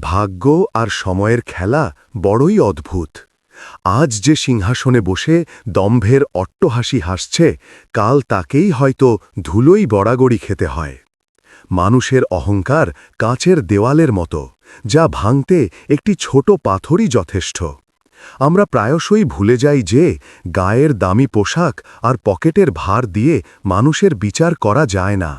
ভাগ্য আর সময়ের খেলা বড়ই অদ্ভুত। আজ যে সিংহাসনে বসে দম্ভের অট্টহাসি হাসছে, কাল তাকেই হয়তো ধুলোই বড়াগড়ি খেতে হয়। মানুষের অহংকার কাঁচের দেওয়ালের মতো, যা ভাঙতে একটি ছোট পাথরই যথেষ্ট। আমরা প্রায়শই ভুলে যাই যে, গায়ের দামি পোশাক আর পকেটের ভার দিয়ে মানুষের বিচার করা যায় না।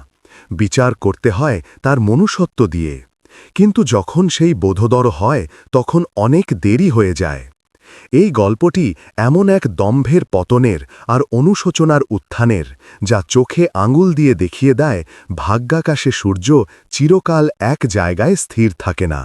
বিচার করতে হয় তার মনুষ্যত্ব দিয়ে। কিন্তু যখন সেই বোধদর হয়, তখন অনেক দেরি হয়ে যায়। এই গল্পটি এমন এক দম্ভের পতনের আর অনুশোচনার উত্থানের, যা চোখে আঙুল দিয়ে দেখিয়ে দেয়, ভাগ্যাকাশে সূর্য চিরকাল এক জায়গায় স্থির থাকে না।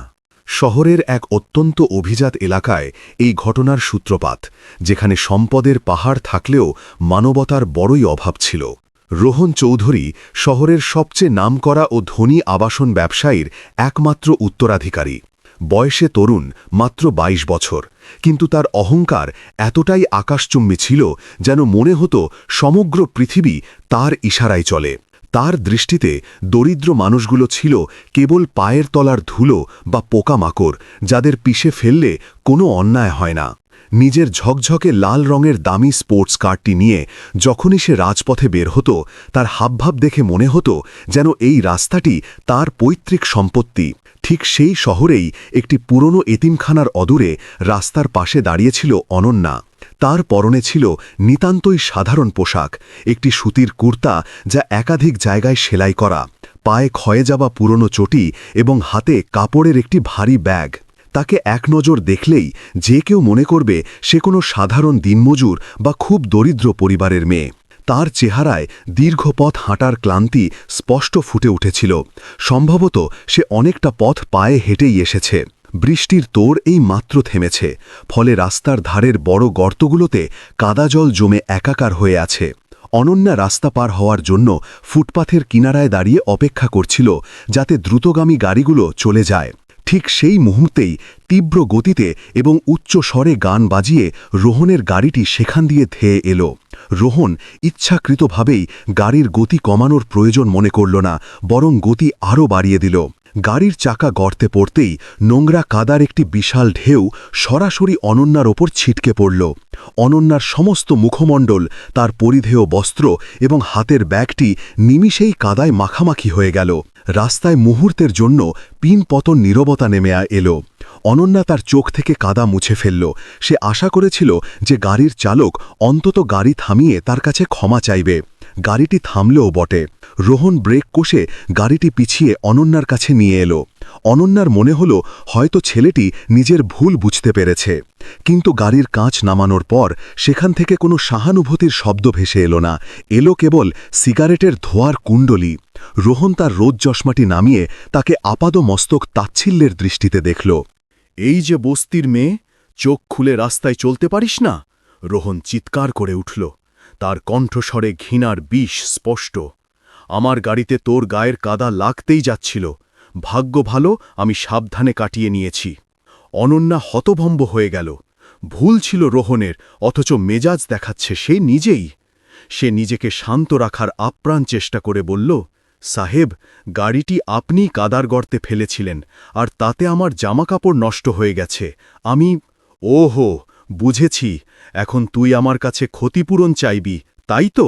শহরের এক অত্যন্ত অভিজাত এলাকায় এই ঘটনার সূত্রপাত, যেখানে সম্পদের পাহাড় থাকলেও মানবতার বড়ই অভাব ছিল। রোহন চৌধুরী শহরের সবচেয়ে নামকরা ও ধনী আবাসন ব্যবসায়ীর একমাত্র উত্তরাধিকারী। বয়সে তরুণ, মাত্র ২২ বছর। কিন্তু তার অহংকার এতটাই আকাশচুম্বী ছিল যেন মনে হতো সমগ্র পৃথিবী তার ইশারায় চলে। তার দৃষ্টিতে দরিদ্র মানুষগুলো ছিল কেবল পায়ের তলার ধুলো বা পোকামাকড়, যাদের পিষে ফেললে কোনো অন্যায় হয় না। নিজের ঝকঝকে লাল রঙের দামি স্পোর্টস কারটি নিয়ে যখনই সে রাজপথে বের হতো, তার হাবভাব দেখে মনে হতো যেন এই রাস্তাটি তার পৈতৃক সম্পত্তি। ঠিক সেই শহরেই একটি পুরনো এতিমখানার অদূরে রাস্তার পাশে দাঁড়িয়েছিল অনন্যা। তার পরনে ছিল নিতান্তই সাধারণ পোশাক, একটি সুতির কুর্তা যা একাধিক জায়গায় সেলাই করা, পায়ে ক্ষয়ে যাওয়া পুরনো চটি এবং হাতে কাপড়ের একটি ভারী ব্যাগ। তাকে এক নজর দেখলেই যে কেউ মনে করবে সে কোনো সাধারণ দিনমজুর বা খুব দরিদ্র পরিবারের মেয়ে। তার চেহারায় দীর্ঘ পথ হাঁটার ক্লান্তি স্পষ্ট ফুটে উঠেছিল। সম্ভবত সে অনেকটা পথ পায়ে হেঁটেই এসেছে। বৃষ্টির তোর এই মাত্র থেমেছে, ফলে রাস্তার ধারের বড় গর্তগুলোতে কাদা জল জমে একাকার হয়ে আছে। অনন্যা রাস্তা পার হওয়ার জন্য ফুটপাথের কিনারায় দাঁড়িয়ে অপেক্ষা করছিল যাতে দ্রুতগামী গাড়িগুলো চলে যায়। ঠিক সেই মুহূর্তেই তীব্র গতিতে এবং উচ্চ স্বরে গান বাজিয়ে রোহনের গাড়িটি সেখান দিয়ে ধেয়ে এলো। রোহন ইচ্ছাকৃতভাবেই গাড়ির গতি কমানোর প্রয়োজন মনে করল না, বরং গতি আরও বাড়িয়ে দিল। গাড়ির চাকা গর্তে পড়তেই নোংরা কাদার একটি বিশাল ঢেউ সরাসরি অনন্যার ওপর ছিটকে পড়ল। অনন্যার সমস্ত মুখমণ্ডল, তার পরিধেয় বস্ত্র এবং হাতের ব্যাগটি নিমিষেই কাদায় মাখামাখি হয়ে গেল। রাস্তায় মুহূর্তের জন্য পিন পতন নীরবতা নেমে এল। অনন্যা তার চোখ থেকে কাদা মুছে ফেলল। সে আশা করেছিল যে গাড়ির চালক অন্তত গাড়ি থামিয়ে তার কাছে ক্ষমা চাইবে। গাড়িটি থামলেও বটে। রোহন ব্রেক কষে গাড়িটি পিছিয়ে অনন্যার কাছে নিয়ে এলো। অনন্যার মনে হল হয়তো ছেলেটি নিজের ভুল বুঝতে পেরেছে। কিন্তু গাড়ির কাঁচ নামানোর পর সেখান থেকে কোনো সহানুভূতির শব্দ ভেসে এলো না। এলো কেবল সিগারেটের ধোয়ার কুণ্ডলি। রোহন তার রোদ চশমাটি নামিয়ে তাকে আপাদ মস্তক তাচ্ছিল্যের দৃষ্টিতে দেখল। এই যে বস্তির মেয়ে, চোখ খুলে রাস্তায় চলতে পারিস না? রোহন চিৎকার করে উঠল। তার কণ্ঠস্বরে ঘৃণার বিষ স্পষ্ট। আমার গাড়িতে তোর গায়ের কাদা লাগতেই যাচ্ছিল। ভাগ্য ভালো, আমি সাবধানে কাটিয়ে নিয়েছি। অনন্যা হতভম্ব হয়ে গেল। ভুল ছিল রোহনের, অথচ মেজাজ দেখাচ্ছে সে নিজেই। সে নিজেকে শান্ত রাখার আপ্রাণ চেষ্টা করে বলল, সাহেব, গাড়িটি আপনি কাদার গর্তে ফেলেছিলেন, আর তাতে আমার জামাকাপড় নষ্ট হয়ে গেছে। আমি ওহো, বুঝেছি। এখন তুই আমার কাছে ক্ষতিপূরণ চাইবি, তাই তো?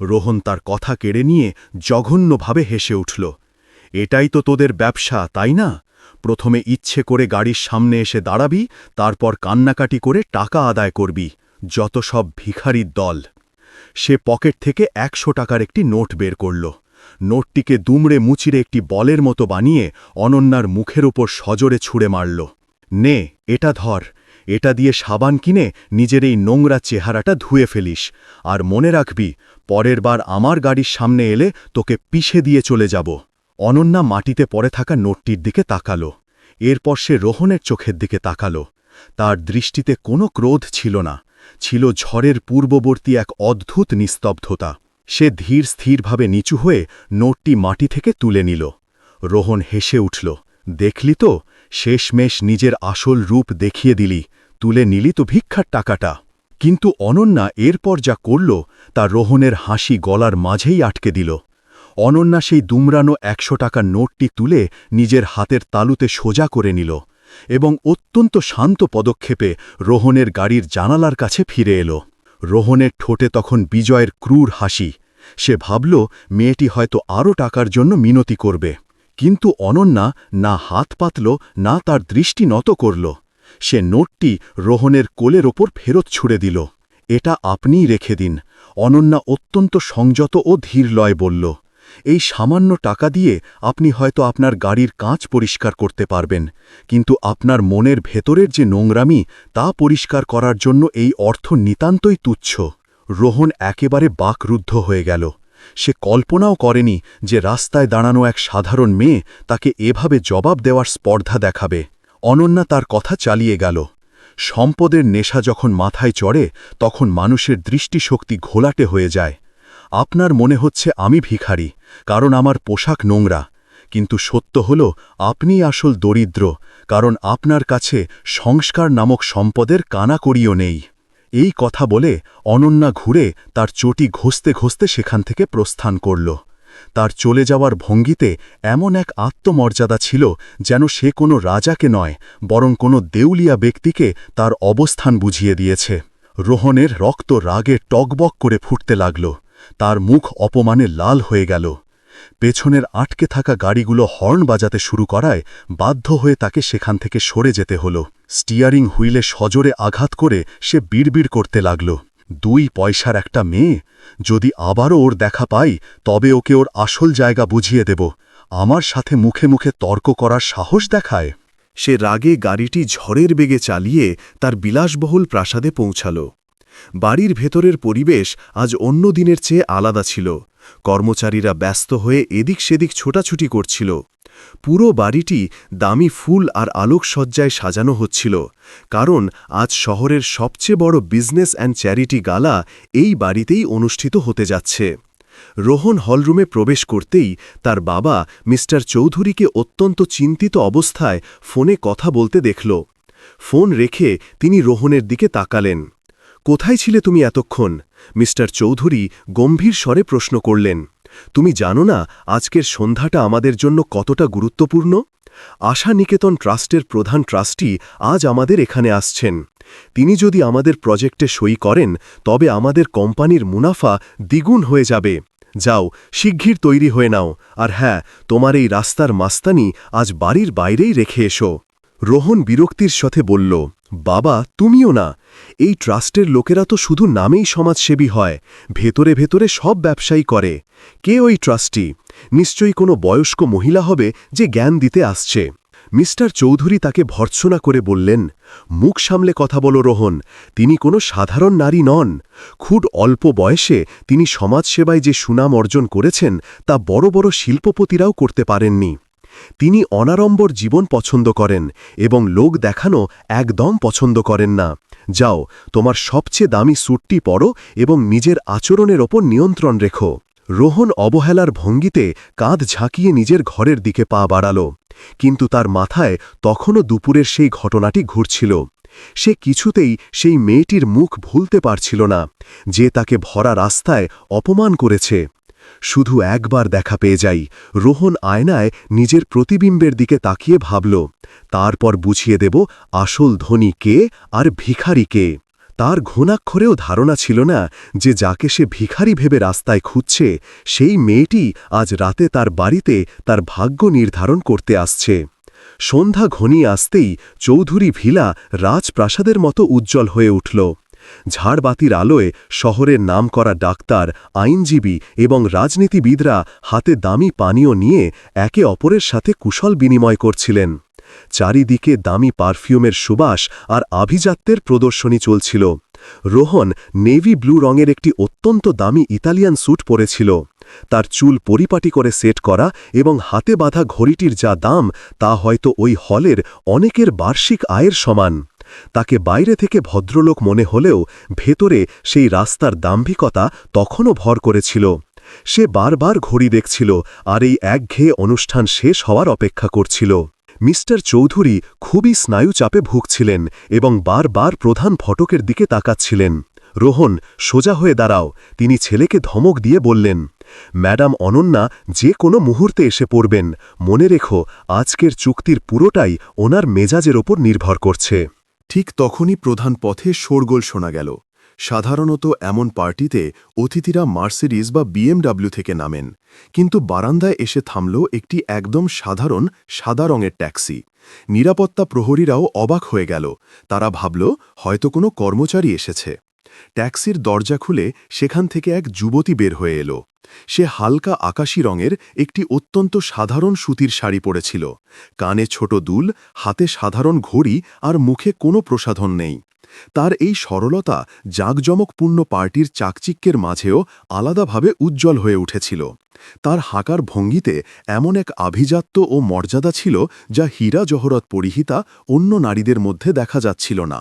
রোহন তার কথা কেড়ে নিয়ে জঘন্যভাবে হেসে উঠল। এটাই তো তোদের ব্যবসা, তাই না? প্রথমে ইচ্ছে করে গাড়ির সামনে এসে দাঁড়াবি, তারপর কান্নাকাটি করে টাকা আদায় করবি, যত সব ভিখারির দল। সে পকেট থেকে একশো টাকার একটি নোট বের করল। নোটটিকে দুমড়ে মুচিরে একটি বলের মতো বানিয়ে অনন্যার মুখের ওপর সজোরে ছুঁড়ে মারল। নে, এটা ধর, এটা দিয়ে সাবান কিনে নিজের এই নোংরা চেহারাটা ধুয়ে ফেলিস, আর মনে রাখবি, পরের বার আমার গাড়ির সামনে এলে তোকে পিষে দিয়ে চলে যাব। অনন্যা মাটিতে পড়ে থাকা নোটটির দিকে তাকাল। এরপর সে রোহনের চোখের দিকে তাকাল। তার দৃষ্টিতে কোনো ক্রোধ ছিল না। ছিল ঝড়ের পূর্ববর্তী এক অদ্ভুত নিস্তব্ধতা। সে ধীর স্থিরভাবে নিচু হয়ে নোটটি মাটি থেকে তুলে নিল। রোহন হেসে উঠল, দেখলি তো, শেষমেশ নিজের আসল রূপ দেখিয়ে দিলি, তুলে নিলি তো ভিক্ষার টাকাটা। কিন্তু অনন্যা এরপর যা করল, তা রোহনের হাসি গলার মাঝেই আটকে দিল। অনন্যা সেই দুমরানো একশো টাকার নোটটি তুলে নিজের হাতের তালুতে সোজা করে নিল এবং অত্যন্ত শান্ত পদক্ষেপে রোহনের গাড়ির জানালার কাছে ফিরে এলো। রোহনের ঠোঁটে তখন বিজয়ের ক্রূর হাসি। সে ভাবল, মেয়েটি হয়তো আরও টাকার জন্য মিনতি করবে। কিন্তু অনন্যা না হাত পাতল, না তার দৃষ্টি নত করল। সে নোটটি রোহনের কোলের ওপর ফেরত ছুড়ে দিল। এটা আপনিই রেখে দিন। অনন্যা অত্যন্ত সংযত ও ধীরলয় বলল এই সামান্য টাকা দিয়ে আপনি হয়তো আপনার গাড়ির কাঁচ পরিষ্কার করতে পারবেন, কিন্তু আপনার মনের ভেতরের যে নোংরামি তা পরিষ্কার করার জন্য এই অর্থ নিতান্তই তুচ্ছ। রোহন একেবারে বাকরুদ্ধ হয়ে গেল। সে কল্পনাও করেনি যে রাস্তায় দাঁড়ানো এক সাধারণ মেয়ে তাকে এভাবে জবাব দেওয়ার স্পর্ধা দেখাবে। অনন্যা তার কথা চালিয়ে গেল। সম্পদের নেশা যখন মাথায় চড়ে, তখন মানুষের দৃষ্টিশক্তি ঘোলাটে হয়ে যায়। আপনার মনে হচ্ছে আমি ভিখারি, কারণ আমার পোশাক নোংরা। কিন্তু সত্য হল আপনি আসল দরিদ্র, কারণ আপনার কাছে সংস্কার নামক সম্পদের কানাকড়িও নেই। এই কথা বলে অনন্যা ঘুরে তার চটি ঘষতে ঘষতে সেখান থেকে প্রস্থান করল। তার চলে যাওয়ার ভঙ্গিতে এমন এক আত্মমর্যাদা ছিল যেন সে কোনো রাজাকে নয়, বরং কোনো দেউলিয়া ব্যক্তিকে তার অবস্থান বুঝিয়ে দিয়েছে। রোহনের রক্ত রাগে টকবক করে ফুটতে লাগল। তার মুখ অপমানে লাল হয়ে গেল। পেছনের আটকে থাকা গাড়িগুলো হর্ন বাজাতে শুরু করায় বাধ্য হয়ে তাকে সেখান থেকে সরে যেতে হল। স্টিয়ারিং হুইলে সজোরে আঘাত করে সে বিড়বিড় করতে লাগল। দুই পয়সার একটা মেয়ে? যদি আবারও ওর দেখা পাই, তবে ওকে ওর আসল জায়গা বুঝিয়ে দেব। আমার সাথে মুখে মুখে তর্ক করার সাহস দেখায়। সে রাগে গাড়িটি ঝড়ের বেগে চালিয়ে তার বিলাসবহুল প্রাসাদে পৌঁছাল। বাড়ির ভেতরের পরিবেশ আজ অন্য দিনের চেয়ে আলাদা ছিল। কর্মচারীরা ব্যস্ত হয়ে এদিক সেদিক ছোটাছুটি করছিল। পুরো বাড়িটি দামি ফুল আর আলোকসজ্জায় সাজানো হচ্ছিল, কারণ আজ শহরের সবচেয়ে বড় বিজনেস অ্যান্ড চ্যারিটি গালা এই বাড়িতেই অনুষ্ঠিত হতে যাচ্ছে। রোহন হলরুমে প্রবেশ করতেই তার বাবা মিস্টার চৌধুরীকে অত্যন্ত চিন্তিত অবস্থায় ফোনে কথা বলতে দেখল। ফোন রেখে তিনি রোহনের দিকে তাকালেন। কোথায় ছিলে তুমি এতক্ষণ? মিস্টার চৌধুরী গম্ভীর স্বরে প্রশ্ন করলেন, তুমি জানো না আজকের সন্ধ্যাটা আমাদের জন্য কতটা গুরুত্বপূর্ণ? আশা নিকেতন ট্রাস্টের প্রধান ট্রাস্টি আজ আমাদের এখানে আসছেন। তিনি যদি আমাদের প্রজেক্টে সই করেন, তবে আমাদের কোম্পানির মুনাফা দ্বিগুণ হয়ে যাবে। যাও, শিগগির তৈরি হয়ে নাও। আর হ্যাঁ তোমার এই রাস্তার মাস্তানি আজ বাড়ির বাইরেই রেখে এসো। রোহন বিরক্তির সাথে বলল বাবা, তুমিও না। এই ট্রাস্টের লোকেরা তো শুধু নামেই সমাজসেবী হয়, ভেতরে ভেতরে সব ব্যবসায়ী করে। কে ওই ট্রাস্টি? নিশ্চয়ই কোনো বয়স্ক মহিলা হবে যে জ্ঞান দিতে আসছে। মিস্টার চৌধুরী তাকে ভর্ৎসনা করে বললেন, মুখ সামলে কথা বলো রোহন, তিনি কোনো সাধারণ নারী নন। খুব অল্প বয়সে তিনি সমাজসেবায় যে সুনাম অর্জন করেছেন, তা বড় বড় শিল্পপতিরাও করতে পারেননি। তিনি অনারম্বর জীবন পছন্দ করেন এবং লোক দেখানো একদম পছন্দ করেন না। যাও, তোমার সবচেয়ে দামি স্যুটটি পরো এবং নিজের আচরণের ওপর নিয়ন্ত্রণ রেখো। রোহন অবহেলার ভঙ্গিতে কাঁধ ঝাঁকিয়ে নিজের ঘরের দিকে পা বাড়াল। কিন্তু তার মাথায় তখনও দুপুরের সেই ঘটনাটি ঘুরছিল। সে কিছুতেই সেই মেয়েটির মুখ ভুলতে পারছিল না, যে তাকে ভরা রাস্তায় অপমান করেছে। শুধু একবার দেখা পেয়ে যাই। রোহন আয়নায় নিজের প্রতিবিম্বের দিকে তাকিয়ে ভাবল, তারপর বুঝিয়ে দেব আসল ধনী কে আর ভিখারি কে। তার ঘুণাক্ষরেও ধারণা ছিল না যে যাকে সে ভিখারি ভেবে রাস্তায় খুঁজছে, সেই মেয়েটি আজ রাতে তার বাড়িতে তার ভাগ্য নির্ধারণ করতে আসছে। সন্ধ্যা ঘনিয়ে আসতেই চৌধুরী ভিলা রাজপ্রাসাদের মতো উজ্জ্বল হয়ে উঠল। ঝাড়বাতির আলোয় শহরের নামকরা ডাক্তার, আইনজীবী এবং রাজনীতিবিদরা হাতে দামি পানীয় নিয়ে একে অপরের সাথে কুশল বিনিময় করছিলেন। চারিদিকে দামি পারফিউমের সুবাস আর আভিজাত্যের প্রদর্শনী চলছিল। রোহন নেভি ব্লু রঙের একটি অত্যন্ত দামি ইতালিয়ান স্যুট পরেছিল। তার চুল পরিপাটি করে সেট করা এবং হাতে বাঁধা ঘড়িটির যা দাম, তা হয়তো ওই হলের অনেকের বার্ষিক আয়ের সমান। তাকে বাইরে থেকে ভদ্রলোক মনে হলেও ভেতরে সেই রাস্তার দাম্ভিকতা তখনও ভর করেছিল। সে বারবার ঘড়ি দেখছিল আর এই একঘেয়ে অনুষ্ঠান শেষ হওয়ার অপেক্ষা করছিল। মিস্টার চৌধুরী খুবই স্নায়ুচাপে ভুগছিলেন এবং বারবার প্রধান ফটকের দিকে তাকাচ্ছিলেন। রোহন, সোজা হয়ে দাঁড়াও, তিনি ছেলেকে ধমক দিয়ে বললেন, ম্যাডাম অনন্যা, যে কোনো মুহূর্তে এসে পড়বেন। মনে রেখো, আজকের চুক্তির পুরোটাই ওনার মেজাজের ওপর নির্ভর করছে। ঠিক তখনই প্রধান পথে শোরগোল শোনা গেল। সাধারণত এমন পার্টিতে অতিথিরা মার্সিডিজ বা বিএমডাব্লিউ থেকে নামেন, কিন্তু বারান্দায় এসে থামল একটি একদম সাধারণ সাদা রঙের ট্যাক্সি। নিরাপত্তা প্রহরীরাও অবাক হয়ে গেল। তারা ভাবল, হয়তো কোনো কর্মচারী এসেছে। ট্যাক্সির দরজা খুলে সেখান থেকে এক যুবতী বের হয়ে এলো। সে হালকা আকাশী রঙের একটি অত্যন্ত সাধারণ সুতির শাড়ি পরেছিল। কানে ছোট দুল, হাতে সাধারণ ঘড়ি আর মুখে কোনো প্রসাধন নেই। তার এই সরলতা জাঁকজমকপূর্ণ পার্টির চাকচিক্যের মাঝেও আলাদাভাবে উজ্জ্বল হয়ে উঠেছিল। তার হাঁকার ভঙ্গিতে এমন এক আভিজাত্য ও মর্যাদা ছিল যা হীরা জহরত পরিহিতা অন্য নারীদের মধ্যে দেখা যাচ্ছিল না।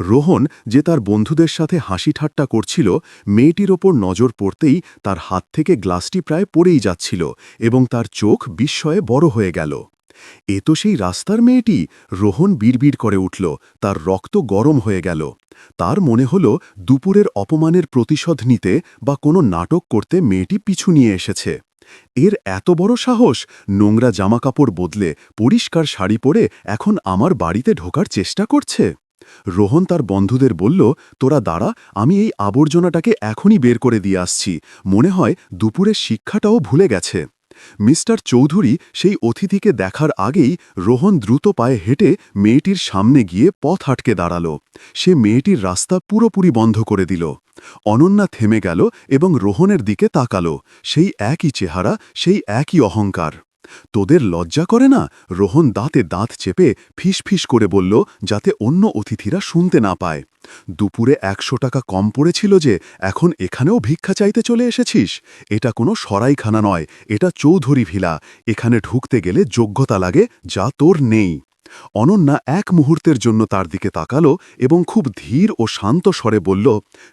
রোহন যে তার বন্ধুদের সাথে হাসি ঠাট্টা করছিল, মেয়েটির ওপর নজর পড়তেই তার হাত থেকে গ্লাসটি প্রায় পড়েই যাচ্ছিল এবং তার চোখ বিস্ময়ে বড় হয়ে গেল। এ তো সেই রাস্তার মেয়েটি! রোহন বিড়বিড় করে উঠল। তার রক্ত গরম হয়ে গেল। তার মনে হল দুপুরের অপমানের প্রতিশোধ নিতে বা কোনো নাটক করতে মেয়েটি পিছু নিয়ে এসেছে। এর এত বড় সাহস! নোংরা জামাকাপড় বদলে পরিষ্কার শাড়ি পরে এখন আমার বাড়িতে ঢোকার চেষ্টা করছে? রোহন তার বন্ধুদের বলল, তোরা দাঁড়া, আমি এই আবর্জনাটাকে এখনই বের করে দিয়ে আসছি। মনে হয় দুপুরের শিক্ষাটাও ভুলে গেছে। মিস্টার চৌধুরী সেই অতিথিকে দেখার আগেই রোহন দ্রুত পায়ে হেঁটে মেয়েটির সামনে গিয়ে পথ আটকে দাঁড়াল। সে মেয়েটির রাস্তা পুরোপুরি বন্ধ করে দিল। অনন্যা থেমে গেল এবং রোহনের দিকে তাকালো। সেই একই চেহারা, সেই একই অহংকার। তোদের লজ্জা করে না? রোহন দাঁতে দাঁত চেপে ফিস করে বলল, যাতে অন্য অতিথিরা শুনতে না পায়। দুপুরে একশো টাকা কম পড়েছিল যে, এখন এখানেও ভিক্ষা চাইতে চলে এসেছিস? এটা কোনো সরাইখানা নয়, এটা চৌধুরী ভিলা। এখানে ঢুকতে গেলে যোগ্যতা লাগে, যা তোর নেই। অনন্যা এক মুহূর্তের জন্য তার দিকে তাকালো এবং খুব ধীর ও শান্ত স্বরে বলল,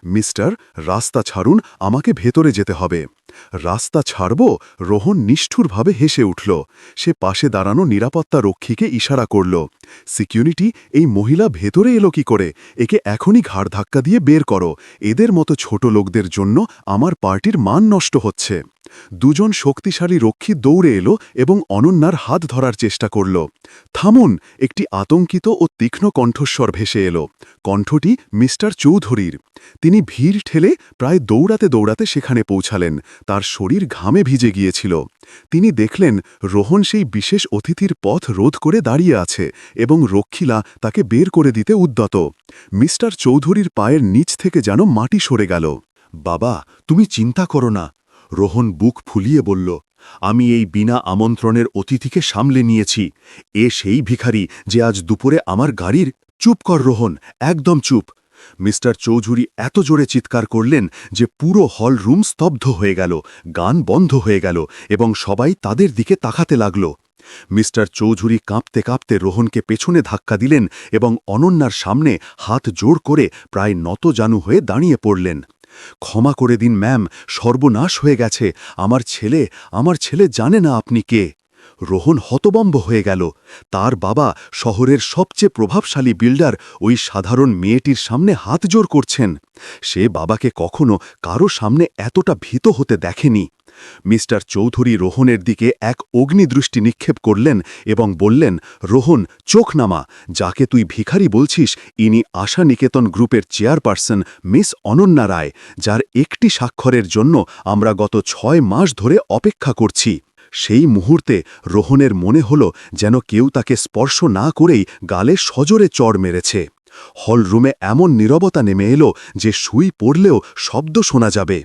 মিস্টার, রাস্তা ছাড়ুন, আমাকে ভেতরে যেতে হবে। রাস্তা ছাড়ব, রোহন নিষ্ঠুরভাবে হেসে উঠল। সে পাশে দাঁড়ানো নিরাপত্তা রক্ষীকে ইশারা করল। সিকিউরিটি, এই মহিলা ভেতরে এলো কি করে? একে এখনই ঘাড় ধাক্কা দিয়ে বের করো। এদের মতো ছোট লোকদের জন্য আমার পার্টির মান নষ্ট হচ্ছে। দুজন শক্তিশালী রক্ষী দৌড়ে এলো এবং অনন্যার হাত ধরার চেষ্টা করল। থামুন! একটি আতঙ্কিত ও তীক্ষ্ণ কণ্ঠস্বর ভেসে এলো। কণ্ঠটি মিস্টার চৌধুরীর। তিনি ভিড় ঠেলে প্রায় দৌড়াতে দৌড়াতে সেখানে পৌঁছালেন। তার শরীর ঘামে ভিজে গিয়েছিল। তিনি দেখলেন রোহন সেই বিশেষ অতিথির পথ রোধ করে দাঁড়িয়ে আছে এবং রক্ষীলা তাকে বের করে দিতে উদ্যত। মিস্টার চৌধুরীর পায়ের নিচ থেকে যেন মাটি সরে গেল। বাবা, তুমি চিন্তা করো না। রোহন বুক ফুলিয়ে বলল, আমি এই বিনা আমন্ত্রণের অতিথিকে সামলে নিয়েছি। এ সেই ভিখারি যে আজ দুপুরে আমার গাড়ির চুপ কর রোহন, একদম চুপ। মিস্টার চৌধুরী এত জোরে চিৎকার করলেন যে পুরো হল রুম স্তব্ধ হয়ে গেল, গান বন্ধ হয়ে গেল এবং সবাই তাদের দিকে তাকাতে লাগল। মিস্টার চৌধুরী কাঁপতে কাঁপতে রোহনকে পেছনে ধাক্কা দিলেন এবং অনন্যার সামনে হাত জোড় করে প্রায় নতজানু হয়ে দাঁড়িয়ে পড়লেন। ক্ষমা করে দিন, ম্যাম, সর্বনাশ হয়ে গেছে। আমার ছেলে আমার ছেলে জানে না আপনি কে। রোহন হতবম্ব হয়ে গেল। তার বাবা শহরের সবচেয়ে প্রভাবশালী বিল্ডার ওই সাধারণ মেয়েটির সামনে হাত জোর করছেন। সে বাবাকে কখনো কারও সামনে এতটা ভীত হতে দেখেনি। মিস্টার চৌধুরী রোহনের দিকে এক অগ্নিদৃষ্টি নিক্ষেপ করলেন এবং বললেন, রোহন, চোখ নামা। যাকে তুই ভিখারি বলছিস, ইনি আশা নিকেতন গ্রুপের চেয়ারপারসন মিস অনন্যা রায়, যার একটি স্বাক্ষরের জন্য আমরা গত ছয় মাস ধরে অপেক্ষা করছি। সেই মুহূর্তে রোহনের মনে হল যেন কেউ তাকে স্পর্শ না করেই গালে সজোরে চড় মেরেছে। হলরুমে এমন নীরবতা নেমে এলো যে সুই পড়লেও শব্দ শোনা যাবে।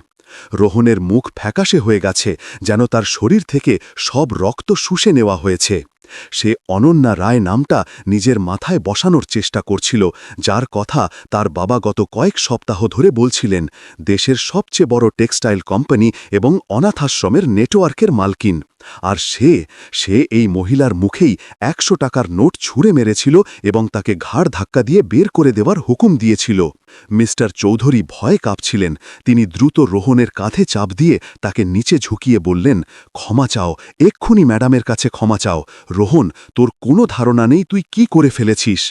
রোহনের মুখ ফ্যাকাশে হয়ে গেছে যেন তার শরীর থেকে সব রক্ত শুষে নেওয়া হয়েছে। সে অনন্যা রায় নামটা নিজের মাথায় বসানোর চেষ্টা করছিল, যার কথা তার বাবা গত কয়েক সপ্তাহ ধরে বলছিলেন, দেশের সবচেয়ে বড় টেক্সটাইল কোম্পানি এবং অনাথাশ্রমের নেটওয়ার্কের মালকিন। আর সে সে এই মহিলার মুখেই একশো টাকার নোট ছুঁড়ে মেরেছিল এবং তাকে ঘাড় ধাক্কা দিয়ে বের করে দেওয়ার হুকুম দিয়েছিল। মিস্টার চৌধুরী ভয় কাঁপছিলেন। তিনি দ্রুত রোহনের কাঁধে চাপ দিয়ে তাকে নিচে ঝুঁকিয়ে বললেন, ক্ষমা চাও, এক্ষুনি ম্যাডামের কাছে ক্ষমা চাও। রোহন, তোর কোনো ধারণা নেই তুই কি করে ফেলেছিস?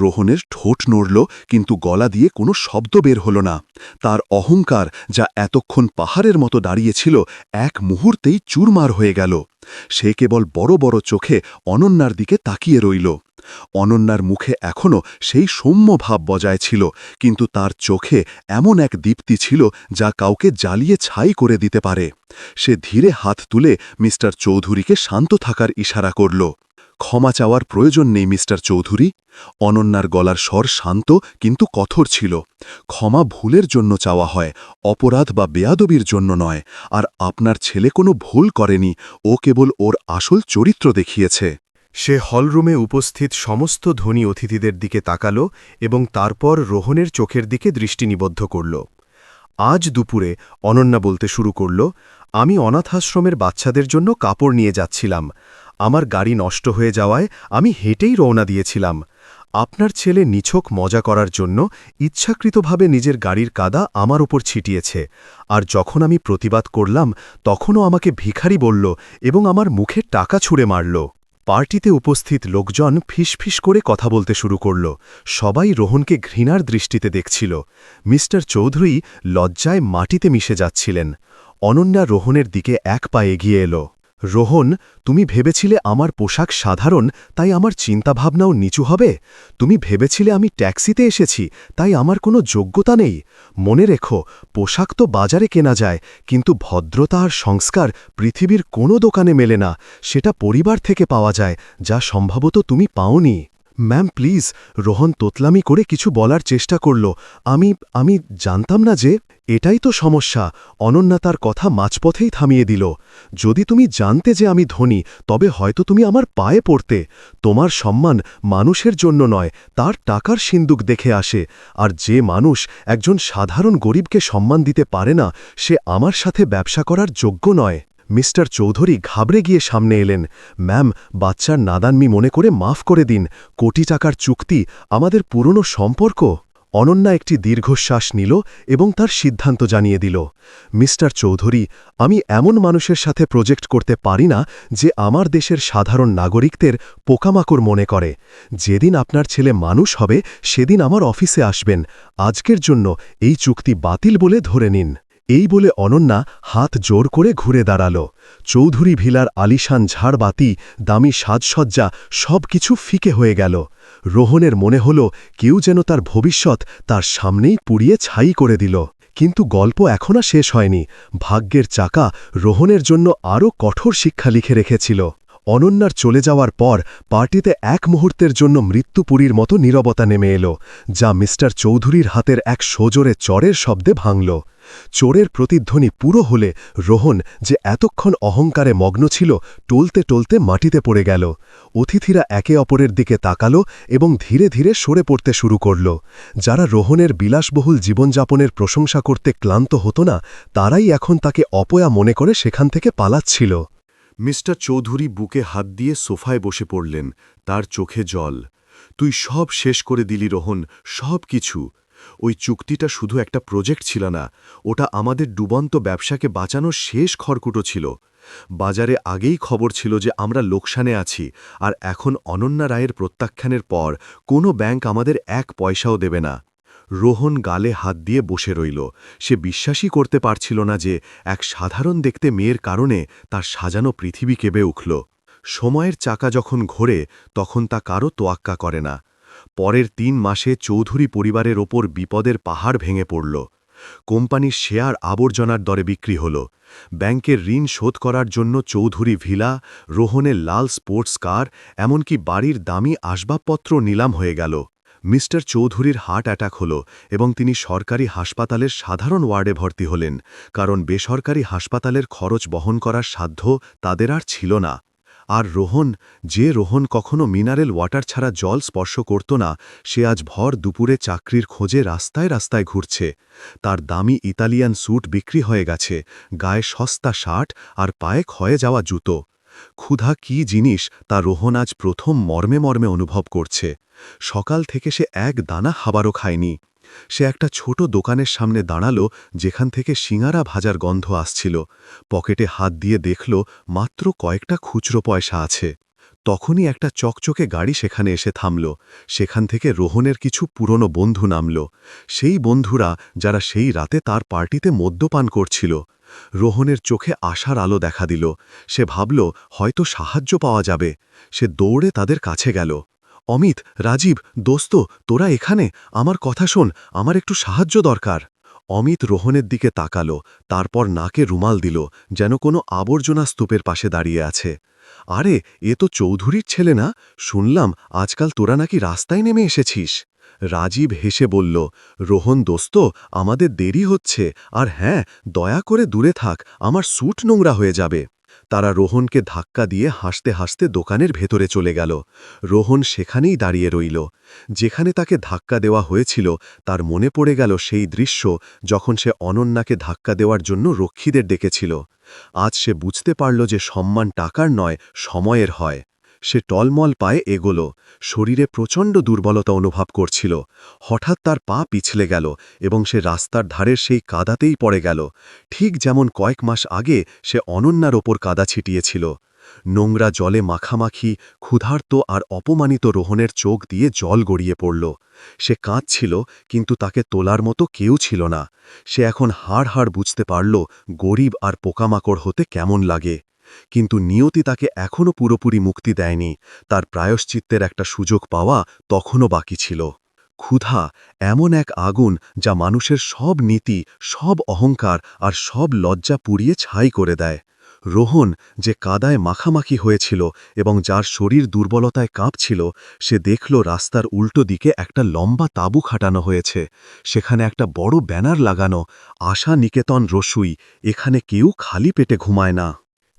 রোহনের ঠোঁট নড়ল, কিন্তু গলা দিয়ে কোনো শব্দ বের হল না। তার অহংকার যা এতক্ষণ পাহাড়ের মতো দাঁড়িয়েছিল, এক মুহূর্তেই চুরমার হয়ে গেল। সে কেবল বড় বড় চোখে অনন্যার দিকে তাকিয়ে রইল। অনন্যার মুখে এখনও সেই সৌম্য ভাব বজায় ছিল, কিন্তু তার চোখে এমন এক দীপ্তি ছিল যা কাউকে জ্বালিয়ে ছাই করে দিতে পারে। সে ধীরে হাত তুলে মিস্টার চৌধুরীকে শান্ত থাকার ইশারা করল। ক্ষমা চাওয়ার প্রয়োজন নেই, মিস্টার চৌধুরী। অনন্যার গলার স্বর শান্ত কিন্তু কঠোর ছিল। ক্ষমা ভুলের জন্য চাওয়া হয়, অপরাধ বা বেয়াদবির জন্য নয়। আর আপনার ছেলে কোনো ভুল করেনি, ও কেবল ওর আসল চরিত্র দেখিয়েছে। সে হলরুমে উপস্থিত সমস্ত ধনী অতিথিদের দিকে তাকাল এবং তারপর রোহনের চোখের দিকে দৃষ্টি নিবদ্ধ করল। আজ দুপুরে অনন্যা বলতে শুরু করল, আমি অনাথাশ্রমের বাচ্চাদের জন্য কাপড় নিয়ে যাচ্ছিলাম। আমার গাড়ি নষ্ট হয়ে যাওয়ায় আমি হেঁটেই রওনা দিয়েছিলাম। আপনার ছেলে নিছক মজা করার জন্য ইচ্ছাকৃতভাবে নিজের গাড়ির কাদা আমার ওপর ছিটিয়েছে। আর যখন আমি প্রতিবাদ করলাম, তখনও আমাকে ভিখারি বলল এবং আমার মুখে টাকা ছুঁড়ে মারল। পার্টিতে উপস্থিত লোকজন ফিসফিস করে কথা বলতে শুরু করল। সবাই রোহনকে ঘৃণার দৃষ্টিতে দেখছিল। মিস্টার চৌধুরী লজ্জায় মাটিতে মিশে যাচ্ছিলেন। অনন্যা রোহনের দিকে এক পা এগিয়ে এলো। রোহন, তুমি ভেবেছিলে আমার পোশাক সাধারণ, তাই আমার চিন্তাভাবনাও নিচু হবে? তুমি ভেবেছিলে আমি ট্যাক্সিতে এসেছি, তাই আমার কোনো যোগ্যতা নেই? মনে রেখো, পোশাক তো বাজারে কেনা যায়, কিন্তু ভদ্রতা আর সংস্কার পৃথিবীর কোনো দোকানে মেলে না। সেটা পরিবার থেকে পাওয়া যায়, যা সম্ভবত তুমি পাওনি। ম্যাম, প্লিজ, রোহন তোতলামি করে কিছু বলার চেষ্টা করল। আমি আমি জানতাম না যে এটাই তো সমস্যা। অনন্যা তার কথা মাঝপথেই থামিয়ে দিল। যদি তুমি জানতে যে আমি ধনী, তবে হয়তো তুমি আমার পায়ে পড়তে। তোমার সম্মান মানুষের জন্য নয়, তার টাকার সিন্দুক দেখে আসে। আর যে মানুষ একজন সাধারণ গরিবকে সম্মান দিতে পারে না, সে আমার সাথে ব্যবসা করার যোগ্য নয়। মিস্টার চৌধুরী ঘাবড়ে গিয়ে সামনে এলেন। ম্যাম, বাচ্চার নাদানমি মনে করে মাফ করে দিন। কোটি টাকার চুক্তি, আমাদের পুরনো সম্পর্ক? অনন্যা একটি দীর্ঘশ্বাস নিল এবং তার সিদ্ধান্ত জানিয়ে দিল, মিস্টার চৌধুরী, আমি এমন মানুষের সাথে প্রজেক্ট করতে পারি না যে আমার দেশের সাধারণ নাগরিকদের পোকামাকড় মনে করে। যেদিন আপনার ছেলে মানুষ হবে, সেদিন আমার অফিসে আসবেন। আজকের জন্য এই চুক্তি বাতিল বলে ধরে নিন। এই বলে অনন্যা হাত জোর করে ঘুরে দাঁড়াল। চৌধুরী ভিলার আলিশান ঝাড়বাতি দামি সাজসজ্জা সব কিছু ফিকে হয়ে গেল। রোহনের মনে হল কেউ যেন তার ভবিষ্যৎ তার সামনেই পুড়িয়ে ছাই করে দিল। কিন্তু গল্প এখনও শেষ হয়নি। ভাগ্যের চাকা রোহনের জন্য আরও কঠোর শিক্ষা লিখে রেখেছিল। অনন্যার চলে যাওয়ার পর পার্টিতে এক মুহূর্তের জন্য মৃত্যুপুরীর মতো নীরবতা নেমে এলো, যা মিস্টার চৌধুরীর হাতের এক সোজোরে চরের শব্দে ভাঙল। চোরের প্রতিধ্বনি পুরো হলে রোহন, যে এতক্ষণ অহংকারে মগ্ন ছিল, টলতে টলতে মাটিতে পড়ে গেল। অতিথিরা একে অপরের দিকে তাকাল এবং ধীরে ধীরে সরে পড়তে শুরু করল। যারা রোহনের বিলাসবহুল জীবনযাপনের প্রশংসা করতে ক্লান্ত হতো না, তারাই এখন তাকে অপয়া মনে করে সেখান থেকে পালাচ্ছিল। মিস্টার চৌধুরী বুকে হাত দিয়ে সোফায় বসে পড়লেন, তার চোখে জল। তুই সব শেষ করে দিলি রোহন, সব কিছু। ওই চুক্তিটা শুধু একটা প্রজেক্ট ছিল না, ওটা আমাদের ডুবন্ত ব্যবসাকে বাঁচানোর শেষ খড়কুটো ছিল। বাজারে আগেই খবর ছিল যে আমরা লোকসানে আছি, আর এখন অনন্যা রায়ের প্রত্যাখ্যানের পর কোনো ব্যাংক আমাদের এক পয়সাও দেবে না। রোহন গালে হাত দিয়ে বসে রইল। সে বিশ্বাসই করতে পারছিল না যে এক সাধারণ দেখতে মেয়ের কারণে তার সাজানো পৃথিবী কেঁপে উঠল। সময়ের চাকা যখন ঘোরে, তখন তা কারও তোয়াক্কা করে না। পরের তিন মাসে চৌধুরী পরিবারের ওপর বিপদের পাহাড় ভেঙে পড়ল। কোম্পানির শেয়ার আবর্জনার দরে বিক্রি হল। ব্যাংকের ঋণ শোধ করার জন্য চৌধুরী ভিলা, রোহনের লাল স্পোর্টস কার, এমনকি বাড়ির দামি আসবাবপত্র নিলাম হয়ে গেল। মিস্টার চৌধুরীর হার্ট অ্যাটাক হল এবং তিনি সরকারি হাসপাতালের সাধারণ ওয়ার্ডে ভর্তি হলেন, কারণ বেসরকারি হাসপাতালের খরচ বহন করার সাধ্য তাদের আর ছিল না। আর রোহন, যে রোহন কখনো মিনারেল ওয়াটার ছাড়া জল স্পর্শ করত না, সে আজ ভর দুপুরে চাকরির খোঁজে রাস্তায় রাস্তায় ঘুরছে। তার দামি ইতালিয়ান স্যুট বিক্রি হয়ে গেছে, গায়ে সস্তা শার্ট আর পায়ে ক্ষয়ে যাওয়া জুতো। ক্ষুধা কি জিনিস তা রোহন আজ প্রথম মর্মে মর্মে অনুভব করছে। সকাল থেকে সে এক দানা খাবারও খায়নি। সে একটা ছোট দোকানের সামনে দাঁড়াল, যেখান থেকে সিঙারা ভাজার গন্ধ আসছিল। পকেটে হাত দিয়ে দেখল, মাত্র কয়েকটা খুচরো পয়সা আছে। তখনই একটা চকচকে গাড়ি সেখানে এসে থামল। সেখান থেকে রোহনের কিছু পুরনো বন্ধু নামল। সেই বন্ধুরা, যারা সেই রাতে তার পার্টিতে মদ্যপান করছিল। রোহনের চোখে আশার আলো দেখা দিল। সে ভাবল, হয়তো সাহায্য পাওয়া যাবে। সে দৌড়ে তাদের কাছে গেল। অমিত, রাজীব, দোস্ত, তোরা এখানে? আমার কথা শোন, আমার একটু সাহায্য দরকার। অমিত রোহনের দিকে তাকালো, তারপর নাকে রুমাল দিল, যেন কোনো আবর্জনা স্তূপের পাশে দাঁড়িয়ে আছে। আরে, এ তো চৌধুরীর ছেলে না? শুনলাম, আজকাল তোরা নাকি রাস্তায় নেমে এসেছিস। রাজীব হেসে বলল, রোহন দোস্ত, আমাদের দেরি হচ্ছে। আর হ্যাঁ দয়া করে দূরে থাক, আমার স্যুট নোংরা হয়ে যাবে। তারা রোহনকে ধাক্কা দিয়ে হাসতে হাসতে দোকানের ভেতরে চলে গেল। রোহন সেখানেই দাঁড়িয়ে রইল। যেখানে তাকে ধাক্কা দেওয়া হয়েছিল, তার মনে পড়ে গেল সেই দৃশ্য যখন সে অনন্যাকে ধাক্কা দেওয়ার জন্য রক্ষীদের ডেকেছিল। আজ সে বুঝতে পারল যে সম্মান টাকার নয়, সময়ের হয়। সে টলমল পায়ে এগোল, শরীরে প্রচণ্ড দুর্বলতা অনুভব করছিল। হঠাৎ তার পা পিছলে গেল এবং সে রাস্তার ধারের সেই কাদাতেই পড়ে গেল। ঠিক যেমন কয়েক মাস আগে সে অনন্যার ওপর কাদা ছিটিয়েছিল। নোংরা জলে মাখামাখি, ক্ষুধার্ত আর অপমানিত রোহনের চোখ দিয়ে জল গড়িয়ে পড়ল। সে কাঁদছিল, কিন্তু তাকে তোলার মতো কেউ ছিল না। সে এখন হাড় হাড় বুঝতে পারল গরিব আর পোকামাকড় হতে কেমন লাগে। কিন্তু নিয়তি তাকে এখনও পুরোপুরি মুক্তি দেয়নি। তার প্রায়শ্চিত্তের একটা সুযোগ পাওয়া তখনও বাকি ছিল। ক্ষুধা এমন এক আগুন যা মানুষের সব নীতি, সব অহংকার আর সব লজ্জা পুড়িয়ে ছাই করে দেয়। রোহন যে কাদায় মাখামাখি হয়েছিল এবং যার শরীর দুর্বলতায় কাঁপছিল, সে দেখল রাস্তার উল্টো দিকে একটা লম্বা তাঁবু খাটানো হয়েছে। সেখানে একটা বড় ব্যানার লাগানো আশা নিকেতন রসুই, এখানে কেউ খালি পেটে ঘুমায় না।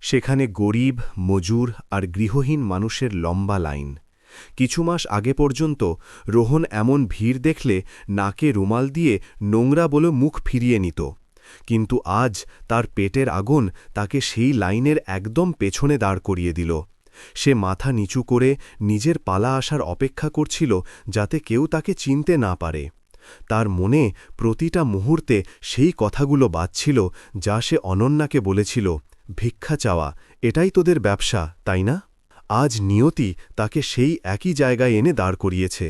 সেখানে গরিব, মজুর আর গৃহহীন মানুষের লম্বা লাইন। কিছু মাস আগে পর্যন্ত রোহন এমন ভিড় দেখলে নাকে রুমাল দিয়ে নোংরা বলে মুখ ফিরিয়ে নিত। কিন্তু আজ তার পেটের আগুন তাকে সেই লাইনের একদম পেছনে দাঁড় করিয়ে দিল। সে মাথা নিচু করে নিজের পালা আসার অপেক্ষা করছিল যাতে কেউ তাকে চিনতে না পারে। তার মনে প্রতিটা মুহূর্তে সেই কথাগুলো বাজছিল যা সে অনন্যাকে বলেছিল ভিক্ষা চাওয়া, এটাই তোদের ব্যবসা, তাই না? আজ নিয়তি তাকে সেই একই জায়গায় এনে দাঁড় করিয়েছে।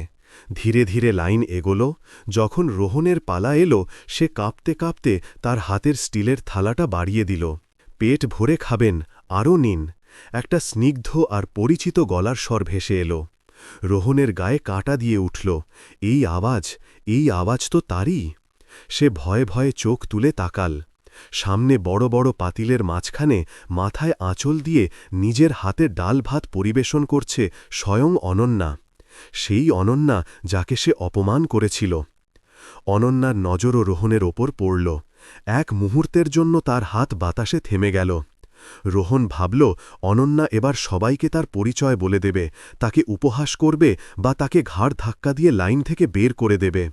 ধীরে ধীরে লাইন এগোল, যখন রোহনের পালা এলো, সে কাঁপতে কাঁপতে তার হাতের স্টিলের থালাটা বাড়িয়ে দিল। পেট ভরে খাবেন, আরও নিন। একটা স্নিগ্ধ আর পরিচিত গলার স্বর ভেসে এলো। রোহনের গায়ে কাঁটা দিয়ে উঠল, এই আওয়াজ এই আওয়াজ তো তারই? সে ভয়ে ভয়ে চোখ তুলে তাকাল। সামনে বড় বড় পাতিলের মাঝখানে মাথায় আঁচল দিয়ে নিজের হাতে ডাল ভাত পরিবেশন করছে স্বয়ং অনন্যা। সেই অনন্যা যাকে সে অপমান করেছিল। অনন্যার নজরও রোহনের ওপর পড়ল। এক মুহূর্তের জন্য তার হাত বাতাসে থেমে গেল। রোহন ভাবল, অনন্যা এবার সবাইকে তার পরিচয় বলে দেবে। তাকে উপহাস করবে বা তাকে ঘাড় ধাক্কা দিয়ে লাইন থেকে বের করে দেবে।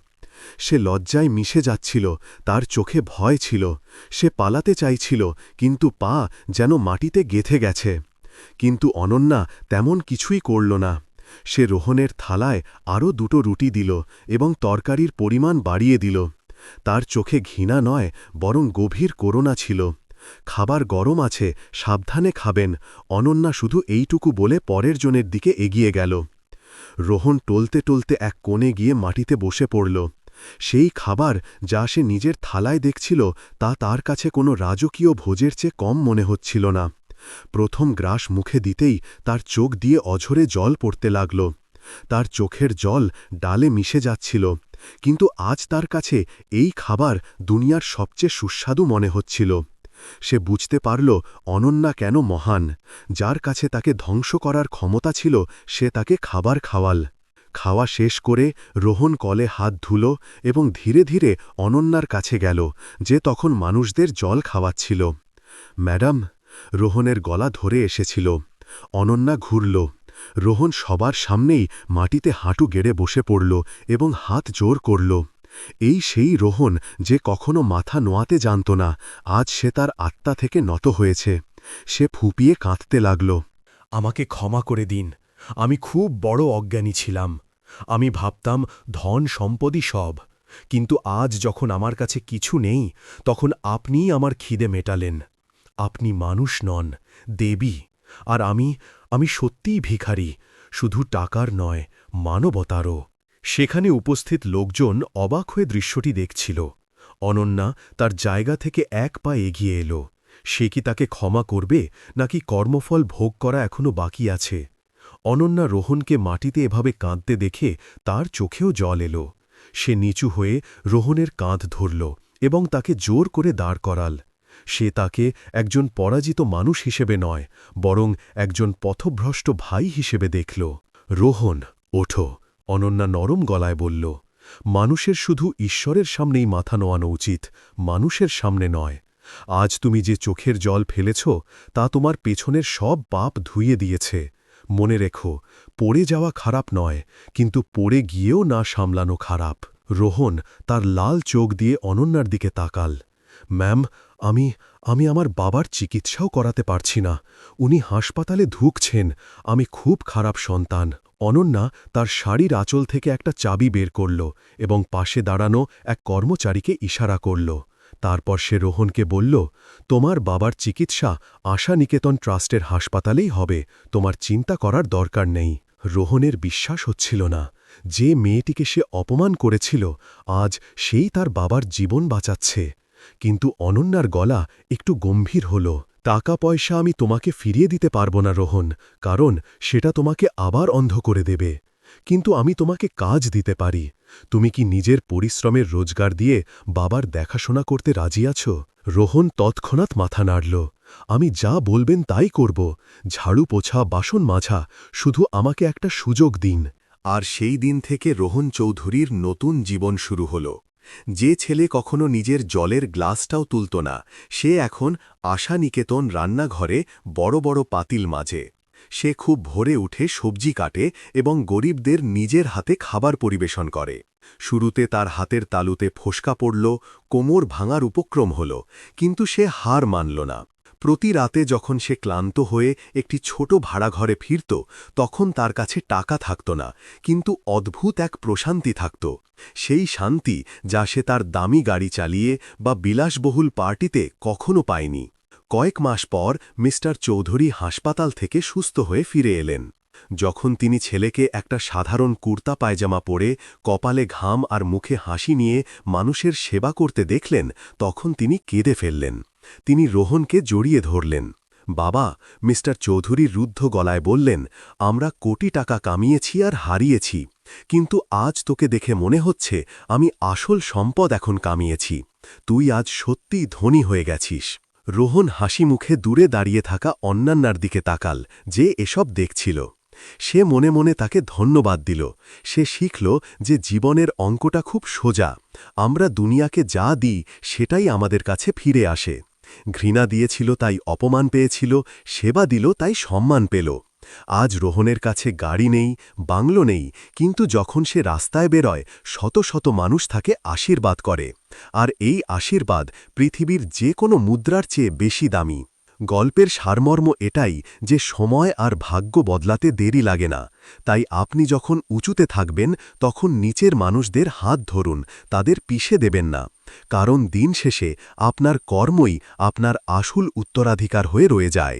সে লজ্জায় মিশে যাচ্ছিল, তার চোখে ভয় ছিল। সে পালাতে চাইছিল, কিন্তু পা যেন মাটিতে গেথে গেছে। কিন্তু অনন্যা তেমন কিছুই করল না। সে রোহনের থালায় আরও দুটো রুটি দিল এবং তরকারির পরিমাণ বাড়িয়ে দিল। তার চোখে ঘৃণা নয়, বরং গভীর করুণা ছিল। খাবার গরম আছে, সাবধানে খাবেন, অনন্যা শুধু এইটুকু বলে পরের জনের দিকে এগিয়ে গেল। রোহন টলতে টলতে এক কোণে গিয়ে মাটিতে বসে পড়ল। সেই খাবার যা সে নিজের থালায় দেখছিল তা তার কাছে কোনো রাজকীয় ভোজের চেয়ে কম মনে হচ্ছিল না। প্রথম গ্রাস মুখে দিতেই তার চোখ দিয়ে অঝরে জল পড়তে লাগল। তার চোখের জল ডালে মিশে যাচ্ছিল, কিন্তু আজ তার কাছে এই খাবার দুনিয়ার সবচেয়ে সুস্বাদু মনে হচ্ছিল। সে বুঝতে পারল অনন্যা কেন মহান, যার কাছে তাকে ধ্বংস করার ক্ষমতা ছিল সে তাকে খাবার খাওয়াল। খাওয়া শেষ করে রোহন কলে হাত ধুল এবং ধীরে ধীরে অনন্যার কাছে গেল, যে তখন মানুষদের জল খাওয়াচ্ছিল। ম্যাডাম, রোহনের গলা ধরে এসেছিল। অনন্যা ঘুরল। রোহন সবার সামনেই মাটিতে হাঁটু গেড়ে বসে পড়ল এবং হাত জোর করল। এই সেই রোহন যে কখনো মাথা নোয়াতে জানত না, আজ সে তার আত্মা থেকে নত হয়েছে। সে ফুপিয়ে কাঁদতে লাগল। আমাকে ক্ষমা করে দিন। আমি খুব বড় অজ্ঞানী ছিলাম। আমি ভাবতাম, ধন সম্পদই সব। কিন্তু আজ যখন আমার কাছে কিছু নেই, তখন আপনিই আমার খিদে মেটালেন। আপনি মানুষ নন, দেবী। আর আমি আমি সত্যিই ভিখারি, শুধু টাকার নয়, মানবতারও। সেখানে উপস্থিত লোকজন অবাক হয়ে দৃশ্যটি দেখছিল। অনন্যা তার জায়গা থেকে এক পা এগিয়ে এলো। সে কি তাকে ক্ষমা করবে, নাকি কর্মফল ভোগ করা এখনও বাকি আছে? অনন্যা রোহনকে মাটিতে এভাবে কাঁদতে দেখে তার চোখেও জল এলো। সে নিচু হয়ে রোহনের কাঁধ ধরল এবং তাকে জোর করে দাঁড় করাল। সে তাকে একজন পরাজিত মানুষ হিসেবে নয়, বরং একজন পথভ্রষ্ট ভাই হিসেবে দেখল। রোহন, ওঠো, অনন্যা নরম গলায় বলল। মানুষের শুধু ঈশ্বরের সামনেই মাথা নোয়ানো উচিত, মানুষের সামনে নয়। আজ তুমি যে চোখের জল ফেলেছ, তা তোমার পেছনের সব পাপ ধুইয়ে দিয়েছে। মনে রেখো, পড়ে যাওয়া খারাপ নয়, কিন্তু পড়ে গিয়েও না সামলানো খারাপ। রোহন তার লাল চোখ দিয়ে অনন্যার দিকে তাকাল। ম্যাম, আমি আমি আমার বাবার চিকিৎসাও করাতে পারছি না। উনি হাসপাতালে ধুকছেন, আমি খুব খারাপ সন্তান। অনন্যা তার শাড়ির আঁচল থেকে একটা চাবি বের করল এবং পাশে দাঁড়ানো এক কর্মচারীকে ইশারা করল। তারপর সে রোহনকে বলল, তোমার বাবার চিকিৎসা আশা নিকেতন ট্রাস্টের হাসপাতালেই হবে, তোমার চিন্তা করার দরকার নেই। রোহনের বিশ্বাস হচ্ছিল না। যে মেয়েটিকে সে অপমান করেছিল, আজ সেই তার বাবার জীবন বাঁচাচ্ছে। কিন্তু অনন্যার গলা একটু গম্ভীর হল। টাকা পয়সা আমি তোমাকে ফিরিয়ে দিতে পারব না রোহন, কারণ সেটা তোমাকে আবার অন্ধ করে দেবে। কিন্তু আমি তোমাকে কাজ দিতে পারি। তুমি কি নিজের পরিশ্রমের রোজগার দিয়ে বাবার দেখাশোনা করতে রাজি আছো? রোহন তৎক্ষণাৎ মাথা নাড়ল। আমি যা বলবেন তাই করব। ঝাড়ু পোছা, বাসন মাঝা শুধু আমাকে একটা সুযোগ দিন। আর সেই দিন থেকে রোহন চৌধুরীর নতুন জীবন শুরু হল। যে ছেলে কখনো নিজের জলের গ্লাসটাও তুলত না, সে এখন আশা নিকেতন রান্নাঘরে বড় বড় পাতিল মাঝে। সে খুব ভোরে উঠে সবজি কাটে এবং গরিবদের নিজের হাতে খাবার পরিবেশন করে। শুরুতে তার হাতের তালুতে ফোসকা পড়ল, কোমর ভাঙার উপক্রম হল, কিন্তু সে হার মানল না। প্রতি রাতে যখন সে ক্লান্ত হয়ে একটি ছোট ভাড়াঘরে ফিরত, তখন তার কাছে টাকা থাকত না, কিন্তু অদ্ভুত এক প্রশান্তি থাকত। সেই শান্তি যা সে তার দামি গাড়ি চালিয়ে বা বিলাসবহুল পার্টিতে কখনো পায়নি। কয়েক মাস পর মিস্টার চৌধুরী হাসপাতাল থেকে সুস্থ হয়ে ফিরে এলেন। যখন তিনি ছেলেকে একটা সাধারণ কুর্তা পায়জামা পরে কপালে ঘাম আর মুখে হাসি নিয়ে মানুষের সেবা করতে দেখলেন, তখন তিনি কেঁদে ফেললেন। তিনি রোহনকে জড়িয়ে ধরলেন। বাবা, মিস্টার চৌধুরী রুদ্ধ গলায় বললেন, আমরা কোটি টাকা কামিয়েছি আর হারিয়েছি, কিন্তু আজ তোকে দেখে মনে হচ্ছে আমি আসল সম্পদ এখন কামিয়েছি। তুই আজ সত্যিই ধনী হয়ে গেছিস। রোহন হাসি মুখে দূরে দাঁড়িয়ে থাকা অন্যান্যার দিকে তাকাল, যে এসব দেখছিল। সে মনে মনে তাকে ধন্যবাদ দিল। সে শিখল যে জীবনের অঙ্কটা খুব সোজা। আমরা দুনিয়াকে যা দিই, সেটাই আমাদের কাছে ফিরে আসে। ঘৃণা দিয়েছিল তাই অপমান পেয়েছিল, সেবা দিল তাই সম্মান পেল। আজ রোহনের কাছে গাড়ি নেই, বাংলো নেই, কিন্তু যখন সে রাস্তায় বেরোয়, শত শত মানুষ তাকে আশীর্বাদ করে। আর এই আশীর্বাদ পৃথিবীর যে কোনো মুদ্রার চেয়ে বেশি দামি। গল্পের সারমর্ম এটাই যে সময় আর ভাগ্য বদলাতে দেরি লাগে না। তাই আপনি যখন উঁচুতে থাকবেন, তখন নিচের মানুষদের হাত ধরুন, তাদের পিষে দেবেন না। কারণ দিন শেষে আপনার কর্মই আপনার আসল উত্তরাধিকার হয়ে রয়ে যায়।